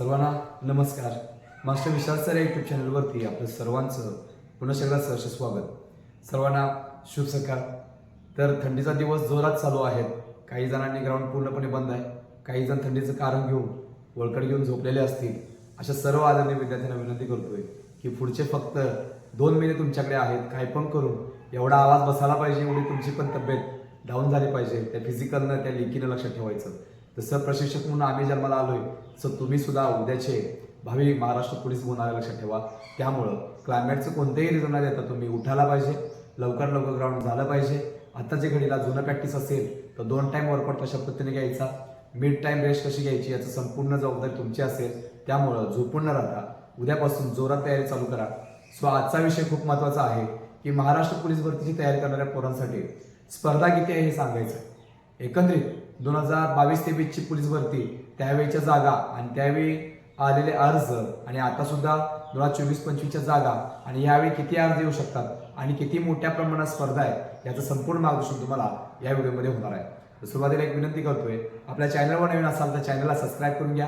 सर्वांना नमस्कार. Master Vishal sir या यूट्यूब चॅनलवरती आपलं सर्वांचं पुन्हा एकदा सहर्ष स्वागत. सर्वांना शुभ सकाळ. तर थंडीचा दिवस जोरात चालू आहेत काही जणांनी ग्राउंड पूर्णपणे बंद आहे. काही जण थंडीचं कारण घेऊन वळकड घेऊन झोपलेले असतील. अशा सर्व आदरणीय विद्यार्थ्यांना विनंती करतोय की पुढचे फक्त दोन महिने तुमच्याकडे आहेत. काय पण करून एवढा आवाज बसायला पाहिजे एवढी तुमची पण तब्येत डाऊन झाली पाहिजे. त्या फिजिकलनं त्या लेखीनं लक्षात ठेवायचं. तसं प्रशिक्षक म्हणून आम्ही जन्माला आलो आहे तसं तुम्ही सुद्धा उद्याचे भावी महाराष्ट्र पोलीस होणारे लक्षात ठेवा. त्यामुळं क्लायमेटचं कोणतेही रिझन नाही देता तुम्ही उठायला पाहिजे. लवकर लवकर ग्राउंड झालं पाहिजे. आत्ताच्या घडीला जुनं प्रॅक्टिस असेल तर दोन टाईम वर्कआउट कशा पद्धतीने घ्यायचा? मिड टाईम रेस्ट कशी घ्यायची? याचं संपूर्ण जबाबदारी तुमची असेल. त्यामुळं झोपून न राहता उद्यापासून जोरात तयारी चालू करा. सो आजचा विषय खूप महत्त्वाचा आहे की महाराष्ट्र पोलीस भरतीची तयारी करणाऱ्या पोरांसाठी स्पर्धा किती आहे हे सांगायचं एकंदरीत दोन हजार बावीस तेवीसची पोलीस भरती त्यावेळीच्या जागा आणि त्यावेळी आलेले अर्ज आणि आता सुद्धा दोन हजार चोवीस पंचवीसच्या जागा आणि यावेळी किती अर्ज येऊ शकतात आणि किती मोठ्या प्रमाणात स्पर्धा आहे याचं संपूर्ण मार्गदर्शन तुम्हाला या व्हिडिओमध्ये होणार आहे. तर सुरुवातीला एक विनंती करतोय आपल्या चॅनलवर नवीन असाल तर चॅनलला सबस्क्राईब करून घ्या.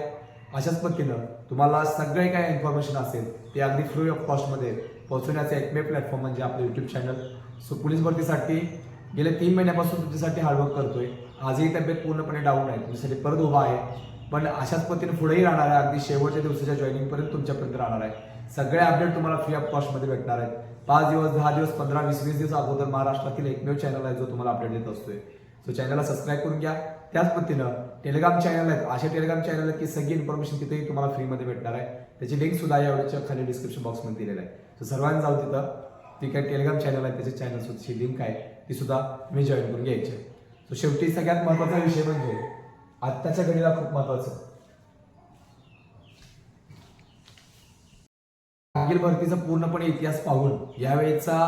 अशाच पद्धतीनं तुम्हाला सगळे काय इन्फॉर्मेशन असेल ते अगदी फ्री ऑफ कॉस्टमध्ये पोहोचवण्याचं एकमेव प्लॅटफॉर्म म्हणजे आपलं यूट्यूब चॅनल सो पोलीस भरतीसाठी गेल्या तीन महिन्यापासून तुमच्यासाठी हार्डवर्क करतोय. आजही तब्येत पूर्णपणे डाऊन आहे. तुमच्यासाठी परत उभा आहे. पण अशाच पद्धतीने पुढेही राहणार आहे. अगदी शेवटच्या दिवसाच्या जॉईनिंगपर्यंत तुमच्यापर्यंत राहणार आहे. सगळे अपडेट तुम्हाला फ्री ऑफ कॉस्टमध्ये भेटणार आहेत. पाच दिवस दहा दिवस पंधरा वीस वीस दिवस अगोदर महाराष्ट्रातील एकमेव चॅनल आहे जो तुम्हाला अपडेट देत असतोय. सो चॅनलला सबस्क्राईब करून घ्या. त्याच पद्धतीनं टेलिग्राम चॅनल आहेत. असे टेलिग्राम चॅनल आहेत की सगळी इन्फॉर्मेशन तिथेही तुम्हाला फ्रीमध्ये भेटणार आहे. त्याची लिंक सुद्धा या व्हिडिओच्या खाली डिस्क्रिप्शन बॉक्समध्ये दिलेलं आहे. सो सर्वांनी जाऊ तिथं ती काय टेलिग्राम चॅनल आहे त्याचे चॅनल सुद्धा लिंक आहे ती सुद्धा तुम्ही जॉईन करून घ्यायची. आहे. शेवटी सगळ्यात महत्त्वाचा विषय म्हणजे आत्ताच्या घडीला खूप महत्वाचं मागील भरतीचा पूर्णपणे इतिहास पाहून यावेळेचा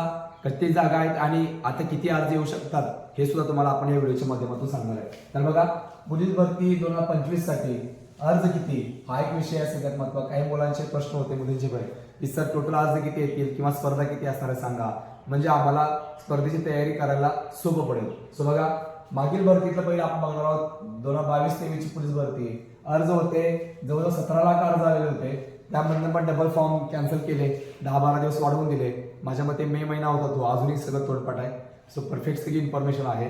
किती जागा आहेत आणि आता किती अर्ज येऊ शकतात हे सुद्धा तुम्हाला आपण या व्हिडिओच्या माध्यमातून सांगणार आहे. तर बघा पोलीस भरती दोन हजार पंचवीससाठी अर्ज किती हा एक विषय आहे सगळ्यात महत्त्वाचा काही मुलांचे प्रश्न होते मुलींचे भय की सर टोटल अर्ज किती येतील किंवा स्पर्धा किती असणार आहे सांगा. म्हणजे आम्हाला स्पर्धेची तयारी करायला सोपं पडेल. सो बघा मागील भरतीतलं पहिलं आपण बघणार आहोत. दोन हजार बावीस तेवीसची पोलीस भरती. अर्ज होते. जवळजवळ सतरा लाख अर्ज आलेले होते. त्यामधनं पण डबल फॉर्म कॅन्सल केले. दहा बारा दिवस वाढवून दिले. माझ्या मते मे महिना होता तो. अजूनही सगळं तोडपाट आहे. सो परफेक्ट सगळी इन्फॉर्मेशन आहे.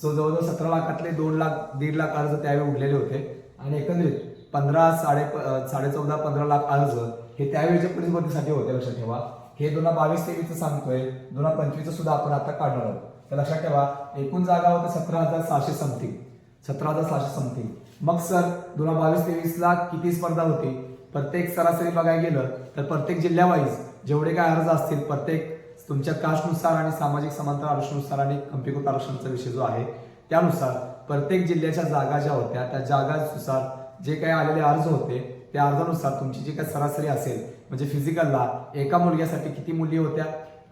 सो जवळजवळ सतरा लाखातले दोन लाख दीड लाख अर्ज त्यावेळी उडलेले होते. आणि एकंदरीत पंधरा साडे साडे चौदा पंधरा लाख अर्ज हे त्यावेळीच्या पोलीस भरतीसाठी होते लक्षात ठेवा. हे दोन हजार बावीस तेवीसचं सांगतोय. दोन हजार पंचवीसचं सुद्धा आपण आता काढणार आहोत. तर लक्षात ठेवा एकूण जागा होत्या सतरा हजार सहाशे समथिंग सतरा हजार सहाशे समथिंग मग सर दोन हजार बावीस तेवीसला किती स्पर्धा होती? प्रत्येक सरासरी बघायला गेलं तर प्रत्येक जिल्ह्यावाईज जेवढे काय अर्ज असतील प्रत्येक तुमच्या कास्टनुसार आणि सामाजिक समांतर आरक्षणानुसार आणि कम्प्युटर आरक्षणाचा विषय जो आहे त्यानुसार प्रत्येक जिल्ह्याच्या जागा ज्या होत्या त्या जागानुसार जे काही आलेले अर्ज होते त्या अर्जानुसार तुमची जी काही सरासरी असेल म्हणजे फिजिकलला एका मुलग्यासाठी किती मुली होत्या?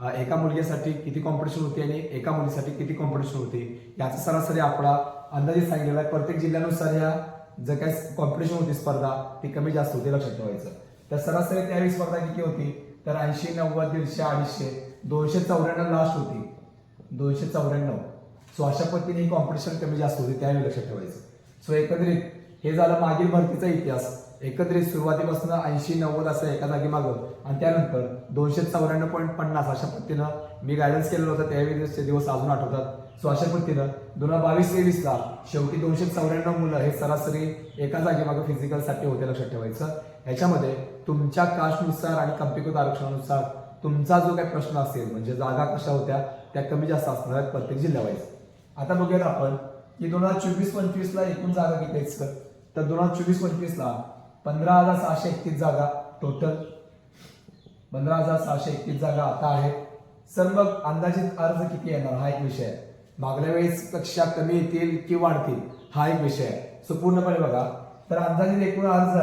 एका मुलग्यासाठी किती कॉम्पिटिशन होती आणि एका मुलीसाठी किती कॉम्पिटिशन होती? याचा सरासरी आकडा अंदाजे सांगितलेला आहे. प्रत्येक जिल्ह्यानुसार या जर काही कॉम्पिटिशन होती स्पर्धा ती कमी जास्त होती लक्षात ठेवायचं. तर सरासरी त्यावेळी स्पर्धा किती होती? तर ऐंशी नव्वद दीडशे अडीचशे दोनशे चौऱ्याण्णव लास्ट होती. दोनशे चौऱ्याण्णव. सो अशा पद्धतीने ही कॉम्पिटिशन कमी जास्त होती त्यावेळी लक्षात ठेवायचं. सो एकत्रित हे झालं मागील भरतीचा इतिहास. एकत्रित सुरुवातीपासून ऐंशी नव्वद असं एका जागी मागं आणि त्यानंतर दोनशे चौऱ्याण्णव पॉईंट पन्नास अशा पद्धतीनं मी गायडन्स केलेलं होतं. त्यावेळेसचे दिवस अजून आठवतात. सो अशा पद्धतीनं दोन हजार बावीस तेवीसला शेवटी दोनशे चौऱ्याण्णव मुलं हे सरासरी एका जागी मागं फिजिकलसाठी होते लक्षात ठेवायचं. ह्याच्यामध्ये तुमच्या कास्टनुसार आणि कम्प्युटर आरक्षणानुसार तुमचा जो काही प्रश्न असेल म्हणजे जागा कशा होत्या त्या कमी जास्त असणार आहेत प्रत्येक जिल्ह्यावाईज. आता बघूयात आपण की दोन हजार चोवीस पंचवीसला एकूण जागा किती आहेत सर? तर दोन हजार चोवीस पंचवीसला पंधरा हजार सहाशे एकतीस जागा टोटल पंधरा हजार सहाशे एकतीस जागा आता आहेत सर मग अंदाजित अर्ज किती येणार? हा एक विषय आहे. मागल्या वेळेस कक्षा कमी येतील की वाढतील? हा एक विषय आहे. सो पूर्णपणे बघा. तर अंदाजित एकूण अर्ज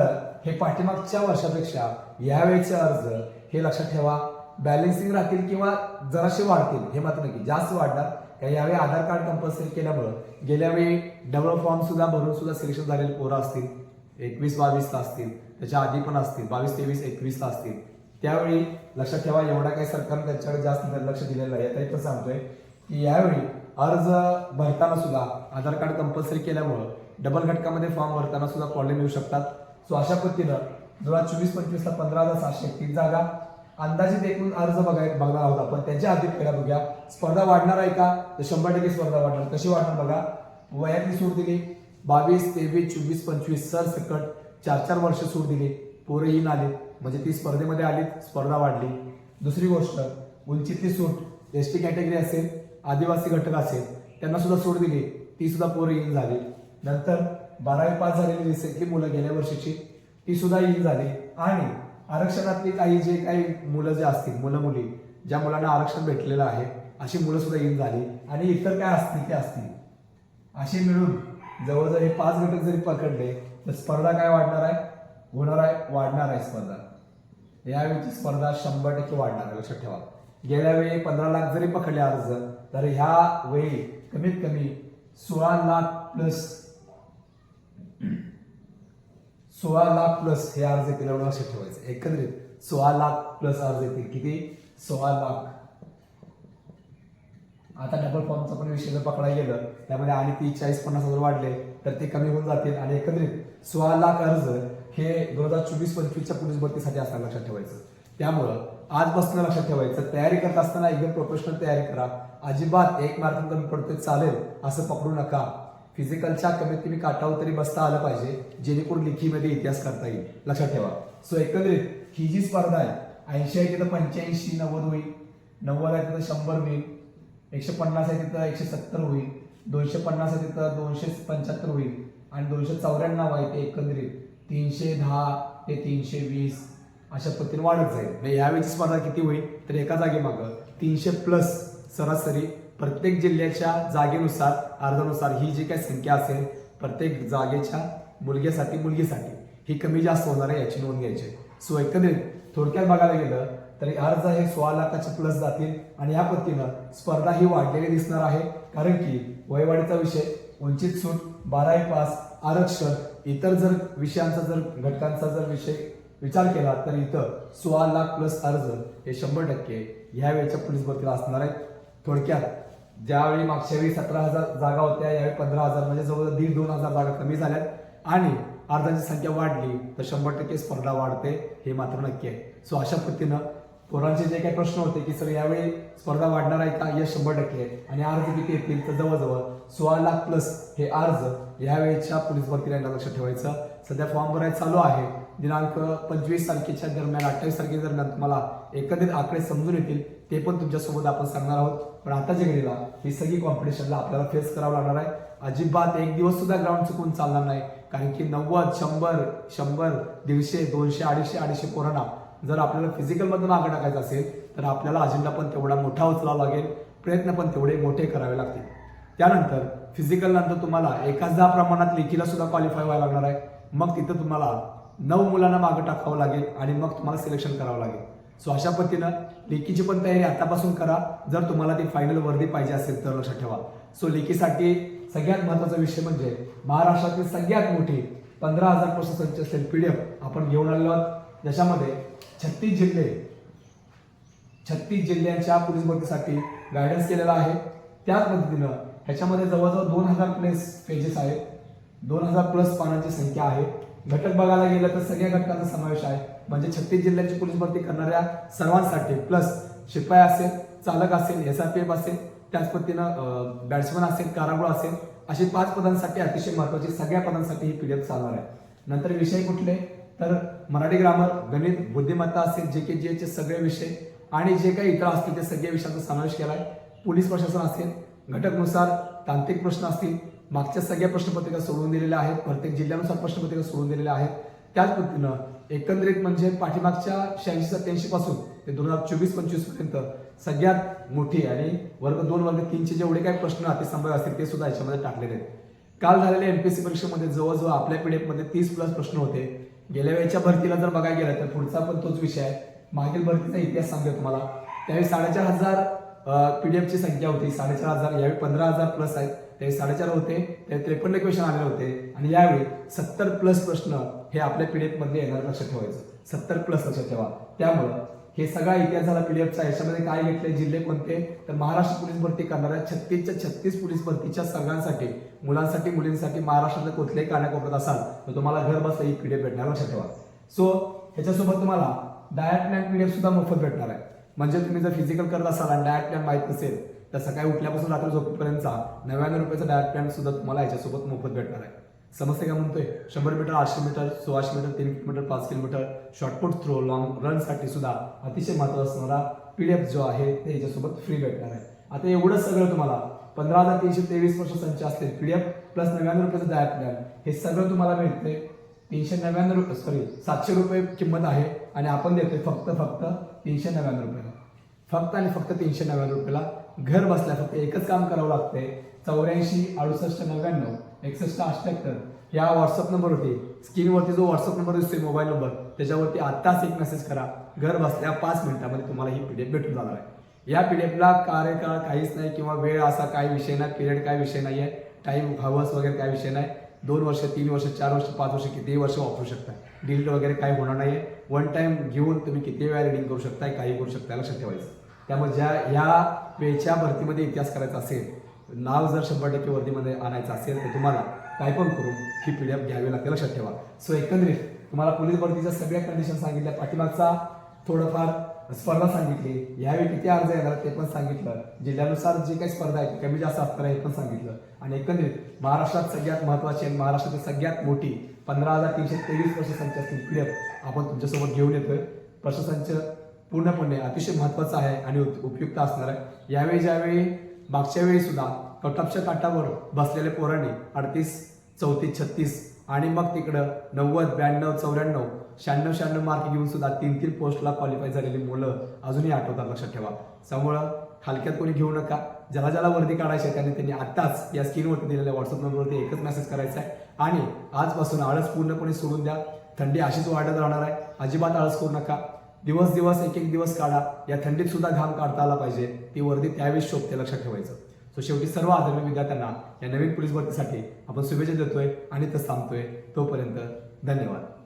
हे पाठीमागच्या वर्षापेक्षा यावेळेचे अर्ज हे लक्षात ठेवा. बॅलेन्सिंग राहतील किंवा जराशे वाढतील हे मात्र नक्की. जास्त वाढणार. कारण यावेळी आधार कार्ड कंपल्सरी केल्यामुळं गेल्यावेळी डबल फॉर्म सुद्धा भरून सुद्धा सिलेक्शन झालेले पोरं असतील. एकवीस बावीसला असतील. त्याच्या आधी पण असतील. बावीस तेवीस एकवीसला असतील. त्यावेळी लक्षात ठेवा एवढा काही सरकारनं त्याच्याकडे जास्त लक्ष दिलेलं आहे तरी पण सांगतोय की यावेळी अर्ज भरताना सुद्धा आधार कार्ड कंपल्सरी केल्यामुळं डबल घटकामध्ये फॉर्म भरताना सुद्धा प्रॉब्लेम येऊ शकतात. सो अशा पद्धतीनं दोन हजार चोवीस पंचवीसला पंधरा हजार सातशे एकतीस जागा. अंदाजित एकूण अर्ज बघाय बघणार आहोत आपण. त्याच्या आधी पहिला बघूया. स्पर्धा वाढणार आहे का? तर शंभर टक्के स्पर्धा वाढणार. कशी वाढणार बघा? वयातली सूट दिली. बावीस तेवीस चोवीस पंचवीस सरसकट चार चार वर्ष सूट दिली. पोरं येऊन आले. म्हणजे ती स्पर्धेमध्ये आली स्पर्धा वाढली. दुसरी गोष्ट उंचीतली सूट एस टी कॅटेगरी असेल आदिवासी घटक असेल त्यांना सुद्धा सूट दिली. ती सुद्धा पोरं येऊन झाली. नंतर बारावी पास झालेली रिसेंटली मुलं गेल्या वर्षीची ती सुद्धा येईल झाली. आणि आरक्षणातली काही जे काही मुलं जे असतील मुलं मुली ज्या मुलांना आरक्षण भेटलेलं आहे अशी मुलं सुद्धा येऊन झाली. आणि इतर काय असतील ते असतील. असे मिळून जवळजवळ हे पाच घटक जरी पकडले तर स्पर्धा काय वाढणार आहे? होणार आहे वाढणार आहे स्पर्धा. यावेळीची स्पर्धा शंभर टक्के वाढणार आहे लक्षात ठेवा. गेल्या वेळी पंधरा लाख जरी पकडले अर्ज तर ह्या वेळी कमीत कमी सोळा लाख प्लस सोळा लाख प्लस हे अर्ज येतील एवढं लक्षात ठेवायचं. एकंदरीत सोळा लाख प्लस अर्ज येतील किती? सोळा लाख. आता डबल फॉर्मचा पण विषय जर पकडा गेलं त्यामध्ये आणि ती चाळीस पन्नास हजार वाढले तर ते कमी होऊन जातील आणि एकंदरीत सोळा लाख अर्ज हे दोन हजार चोवीस पंचवीसच्या पोलीस भरतीसाठी असताना लक्षात ठेवायचं. त्यामुळं आजपासून लक्षात ठेवायचं. तयारी करत असताना एकदम प्रोफेशनल तयारी करा. अजिबात एक मार्क कमी पडतोय चालेल असं पकडू नका. फिजिकलच्या कमीत कमी काटावर तरी बसता आलं पाहिजे जेणेकरून लिखीमध्ये इतिहास करता येईल. लक्षात ठेवा. सो एकंदरीत ही जी स्पर्धा आहे ऐंशी आहे तिथं पंच्याऐंशी नव्वद होईल. नव्वद आहे तिथं शंभर होईल. एकशे पन्नास आहे तिथं एकशे सत्तर होईल. दोनशे पन्नास आहे तिथं दोनशे पंच्याहत्तर होईल. आणि दोनशे चौऱ्याण्णव आहे ते एकंदरीत. तीनशे दहा ते तीनशे वीस अशा पद्धतीने वाढत जाईल. म्हणजे यावेळीची स्पर्धा किती होईल तर एका जागेमागं तीनशे प्लस सरासरी प्रत्येक जिल्ह्याच्या जागेनुसार अर्जानुसार ही जी काही संख्या असेल प्रत्येक जागेच्या मुलग्यासाठी मुलगीसाठी ही कमी जास्त होणार आहे याची नोंद घ्यायची आहे. सो एकंदरीत थोडक्यात बघायला गेलं तरी अर्ज हे सोळा लाखाचे प्लस जातील आणि या पद्धतीनं स्पर्धा ही वाढलेली दिसणार आहे. कारण की वयवाढीचा विषय वंचित सूट बारावी पास आरक्षण इतर जर विषयांचा जर घटकांचा जर विषय विचार केला तर इथं सोळा लाख प्लस अर्ज हे शंभर टक्के ह्या वेळेच्या पोलीस भरतीला असणार आहेत. थोडक्यात ज्यावेळी मागच्या वेळी सतरा हजार जागा होत्या यावेळी पंधरा हजार म्हणजे जवळजवळ दीड दोन हजार जागा कमी झाल्यात. आणि अर्जांची संख्या वाढली तर शंभर टक्के स्पर्धा वाढते हे मात्र नक्की आहे. सो अशा पद्धतीनं पोरांचे जे काही प्रश्न होते की सर यावेळी स्पर्धा वाढणार आहे का? यश शंभर टक्के आहे. आणि अर्ज किती येतील? तर जवळजवळ सोळा लाख प्लस हे अर्ज यावेळेच्या पोलीस भरतीला यांना लक्षात ठेवायचं. सध्या फॉर्म भरायला चालू आहे. दिनांक पंचवीस तारखेच्या दरम्यान अठ्ठावीस तारखेच्या दरम्यान तुम्हाला एकंदरीत आकडे समजून येतील. ते पण तुमच्यासोबत आपण सांगणार आहोत. पण आताच्या घडीला ही सगळी कॉम्पिटिशनला आपल्याला फेस करावं लागणार आहे. अजिबात एक दिवस सुद्धा ग्राउंड चुकून चालणार नाही. कारण की नव्वद शंभर शंभर दीडशे दोनशे अडीचशे अडीचशे कोरोना जर आपल्याला फिजिकलमधून मागे मागं टाकायचं असेल तर आपल्याला अजेंडा पण तेवढा मोठा उचलावा लागेल प्रयत्न पण तेवढे मोठे करावे लागतील. त्यानंतर फिजिकल नंतर तुम्हाला एकाच दहा प्रमाणात लेखीला सुद्धा क्वालिफाय व्हायला लागणार आहे. मग तिथं तुम्हाला नऊ मुलांना मागं टाकावं लागेल आणि मग तुम्हाला सिलेक्शन करावं लागेल. सो अशा पद्धतीनं लेखीची पण तयारी आतापासून करा. जर तुम्हाला ती फायनल वर्दी पाहिजे असेल तर लक्षात ठेवा. सो लेखीसाठी सगळ्यात महत्त्वाचा विषय म्हणजे महाराष्ट्रातील सगळ्यात मोठी पंधरा हजार प्रोसेसरची डी एफ आपण घेऊन आलेलो आहोत. ज्याच्यामध्ये छत्तीस जिल्हे छत्तीस जिल्ह्यांच्या पोलीस भरतीसाठी गायडन्स केलेला आहे. त्याच पद्धतीनं ह्याच्यामध्ये जवळजवळ दोन हजार प्लस पेजेस आहेत. दोन हजार प्लस पानांची संख्या आहे. घटक बघायला गेलं तर सगळ्या घटकांचा समावेश आहे. म्हणजे छत्तीस जिल्ह्यांची पोलीस भरती करणाऱ्या सर्वांसाठी प्लस शिपाई असेल चालक असेल एस आर पी एफ असेल त्याच पद्धतीनं बॅट्समन असेल कारागृह असेल असे पाच पदांसाठी अतिशय महत्वाची सगळ्या पदांसाठी ही पीडीएफ चालणार आहे. नंतर विषय कुठले? तर मराठी ग्रामर गणित बुद्धिमत्ता असतील जे के जीचे सगळे विषय आणि जे काही इतर असतील ते सगळ्या विषयांचा समावेश केला आहे पोलीस प्रशासन असेल घटकनुसार तांत्रिक प्रश्न असतील मागच्या सगळ्या प्रश्नपत्रिका सोडवून दिलेल्या आहेत प्रत्येक जिल्ह्यानुसार प्रश्नपत्रिका सोडवून दिलेल्या आहेत. त्याच पद्धतीनं एकंदरीत म्हणजे पाठीमागच्या शहाऐंशी सत्याऐंशी पासून ते दोन हजार चोवीस पंचवीसपर्यंत सगळ्यात मोठी आणि वर्ग दोन वर्ग तीनचे जेवढे काही प्रश्न अतिसंभाव्य असतील ते सुद्धा याच्यामध्ये टाकलेले आहेत. काल झालेल्या एमपीएससी परीक्षेमध्ये जवळजवळ आपल्या पिढीमध्ये तीस प्लस प्रश्न होते. गेल्या वेळेच्या भरतीला जर बघायला गेलं तर पुढचा पण तोच विषय आहे. मागील भरतीचा इतिहास सांगतो तुम्हाला. त्यावेळी साडेचार हजार पीडीएफ ची संख्या होती. साडेचार हजार यावेळी पंधरा हजार प्लस आहेत. त्यावेळी साडेचार होते. त्यावेळी त्रेपन्न क्वेश्चन आले होते. आणि यावेळी सत्तर प्लस प्रश्न हे आपल्या पीडीएफमध्ये येणार लक्षात ठेवायचं. सत्तर प्लस लक्षात ठेवा. त्यामुळं हे सगळा इतिहास झाला पीडीएफचा याच्यामध्ये काय घेतले जिल्हे कोणते? तर महाराष्ट्र पोलीस भरती करणाऱ्या छत्तीसच्या छत्तीस पोलीस भरतीच्या सगळ्यांसाठी मुलांसाठी मुलींसाठी महाराष्ट्रातल्या कुठल्याही कानाकोपऱ्यात असाल तर तुम्हाला घर बसता ही पीडीएफ भेटणार लक्षात ठेवा. सो ह्याच्यासोबत तुम्हाला डायट प्लॅन पीडीएफ सुद्धा मोफत भेटणार आहे. म्हणजे तुम्ही जर फिजिकल करत असाल आणि डायट प्लॅन माहीत नसेल तर सकाळी उठल्यापासून रात्री झोपेपर्यंतचा नव्याण्णव रुपयाचा डायट प्लॅन सुद्धा तुम्हाला याच्यासोबत मोफत भेटणार आहे. समजते का म्हणतोय? शंभर मीटर आठशे मीटर सोळाशे मीटर तीन किलोमीटर पाच kilometre shot put throw long रनसाठी सुद्धा अतिशय महत्त्वाचा असणारा पी डी एफ जो आहे ते याच्यासोबत फ्री भेटणार आहे. आता एवढं सगळं तुम्हाला पंधरा हजार तीनशे तेवीस वर्ष संच असतील एफ प्लस नव्याण्णव रुपयाचं डायट प्लॅन हे सगळं तुम्हाला मिळते तीनशे नव्याण्णव रुपये सॉरी सातशे रुपये किंमत आहे आणि आपण देतोय फक्त फक्त तीनशे नव्याण्णव रुपयाला. फक्त आणि फक्त तीनशे नव्याण्णव रुपयाला. घर बसल्या फक्त एकच काम करावं लागते चौऱ्याऐंशी अडुसष्ट नव्याण्णव. एकसष्ट अठ्ठ्याहत्तर या व्हॉट्सअप नंबरवरती स्क्रीनवरती जो व्हॉट्सअप नंबर दिसतोय मोबाईल नंबर त्याच्यावरती आत्ताच एक मेसेज करा. घर बसल्या पाच मिनिटामध्ये तुम्हाला ही पीडीएफ भेटून जाणार आहे. या पीडीएफला कार्यकाळ काहीच नाही किंवा वेळ असा काही विषय नाही पिरियड काय विषय नाही आहे टाईम हवस वगैरे काय विषय नाही. दोन वर्ष तीन वर्ष चार वर्ष पाच वर्ष कितीही वर्ष वापरू शकता? डिलीट वगैरे काही होणार नाही आहे वन टाईम घेऊन तुम्ही किती वेळा रिडिंग करू शकताय काही करू शकता लक्षात ठेवायचं. त्यामुळे ज्या ह्या वेळच्या भरतीमध्ये इतिहास करायचा असेल नाव जर शंभर टक्के वर्दीमध्ये आणायचं असेल तर तुम्हाला काय पण करून ही पी डी एफ घ्यावी लागते. लक्षात ठेवा. सो एकंदरीत तुम्हाला पोलीस भरतीच्या सगळ्या कंडिशन सांगितल्या. पाठीमागचा थोडंफार स्पर्धा सांगितली. यावेळी किती अर्ज येणार ते पण सांगितलं. जिल्ह्यानुसार जे काही स्पर्धा आहे कमी जास्त असणार आहे हे पण सांगितलं. आणि एकंदरीत महाराष्ट्रात सगळ्यात महत्त्वाची आणि महाराष्ट्रातील सगळ्यात मोठी पंधरा हजार तीनशे तेवीस प्रशासनची असतील पी डी एफ आपण तुमच्यासोबत घेऊन येतोय. प्रशासनचं पूर्णपणे अतिशय महत्त्वाचं आहे आणि उप- उपयुक्त असणार आहे. यावेळी ज्यावेळी मागच्या वेळी सुद्धा काटावर बसलेल्या पोरांनी अडतीस चौतीस छत्तीस आणि मग तिकडं नव्वद ब्याण्णव चौऱ्याण्णव शहाण्णव शहाण्णव मार्क घेऊन सुद्धा तीन तीन पोस्टला क्वालिफाय झालेली मुलं अजूनही आठवतात लक्षात ठेवा. त्यामुळं हलक्यात कोणी घेऊ नका. ज्याला ज्याला वर्दी काढायची आहे त्यांनी त्यांनी आत्ताच या स्क्रीनवरती दिलेल्या व्हॉट्सअप नंबरवरती एकच मेसेज करायचा आहे. आणि आजपासून आळस पूर्णपणे सोडून द्या. थंडी अशीच वाढत राहणार आहे. अजिबात आळस करू नका. दिवस दिवस एक एक दिवस काढा. या थंडीत सुद्धा घाम काढता आला पाहिजे. ती वर्दी त्यावेळेस शोभते लक्षात ठेवायचं. सो शेवटी सर्व आदरणीय विद्यार्थ्यांना या नवीन पोलीस भरतीसाठी आपण शुभेच्छा देतोय आणि तसं थांबतोय. तोपर्यंत धन्यवाद.